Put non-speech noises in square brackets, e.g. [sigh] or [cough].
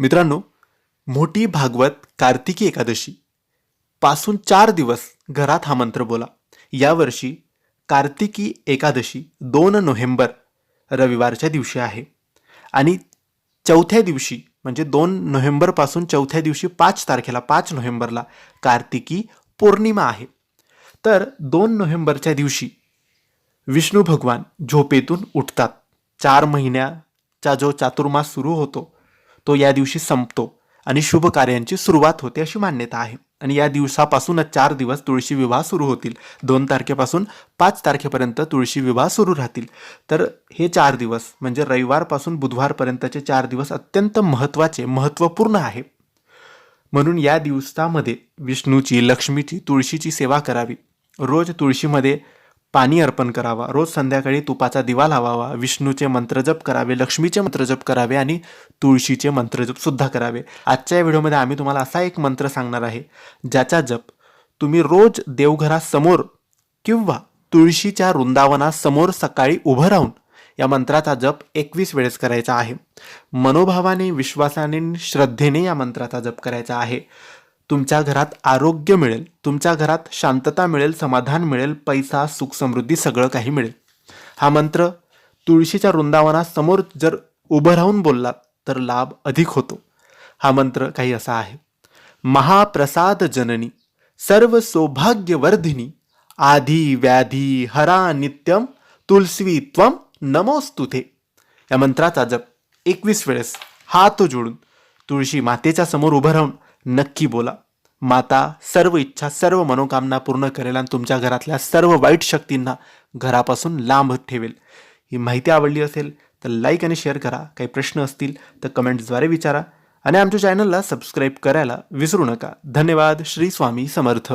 मित्रांनो मोठी भागवत कार्तिकी एकादशी. पासून चार दिवस घरात हा मंत्र बोला. यावर्षी कार्तिकी एकादशी दोन नोव्हेंबर रविवारच्या दिवशी आहे. आणि चौथ्या दिवशी म्हणजे दोन नोव्हेंबरपासून चौथ्या दिवशी पाच तारखेला पाच नोव्हेंबरला कार्तिकी पौर्णिमा आहे. तर दोन नोव्हेंबरच्या दिवशी विष्णू भगवान झोपेतून उठतात. चार महिन्याचा जो चातुर्मास सुरू होतो तो या दिवशी संपतो आणि शुभ [laughs] कार्यांची सुरुवात होते अशी मान्यता आहे. आणि या दिवसापासूनच चार दिवस तुळशी विवाह सुरू होतील. दोन तारखेपासून पाच तारखेपर्यंत तुळशी विवाह सुरू राहतील. तर हे चार दिवस म्हणजे रविवारपासून बुधवारपर्यंतचे चार दिवस अत्यंत महत्त्वाचे महत्त्वपूर्ण आहे. म्हणून या दिवसामध्ये विष्णूची लक्ष्मीची तुळशीची सेवा करावी. रोज तुळशीमध्ये पाणी अर्पण करावा रोज संध्याकाळी तुपाचा दिवा लावावा विष्णूचे मंत्रजप करावे लक्ष्मीचे मंत्रजप करावे आणि तुळशीचे मंत्रजप सुद्धा करावे. आजच्या व्हिडिओमध्ये आम्ही तुम्हाला असा एक मंत्र सांगणार आहे ज्याचा जप तुम्ही रोज देवघरासमोर किंवा तुळशीच्या वृंदावनासमोर सकाळी उभं राहून या मंत्राचा जप एकवीस वेळेस करायचा आहे. मनोभावाने विश्वासाने श्रद्धेने या मंत्राचा जप करायचा आहे. तुमच्या घरात आरोग्य मिळेल तुमच्या घरात शांतता मिळेल समाधान मिळेल पैसा सुख समृद्धी सगळं काही मिळेल. हा मंत्र तुळशीच्या वृंदावनासमोर जर उभं राहून बोललात तर लाभ अधिक होतो. हा मंत्र काही असा आहे. महाप्रसाद जननी सर्व सौभाग्यवर्धिनी आधी व्याधी हरा नित्यम तुलसी त्वम नमोस्तुते. या मंत्राचा जप एकवीस वेळेस हात जोडून तुळशी मातेच्या समोर उभं राहून नक्की बोला. माता सर्व इच्छा सर्व मनोकामना पूर्ण करेल आणि तुमच्या घरातल्या सर्व वाईट शक्तींना घरापासून लांब ठेवेल. ही माहिती आवडली असेल तर लाईक आणि शेअर करा. काही प्रश्न असतील तर कमेंट्सद्वारे विचारा. आणि आमच्या चॅनलला सबस्क्राईब करायला विसरू नका. धन्यवाद. श्री स्वामी समर्थ.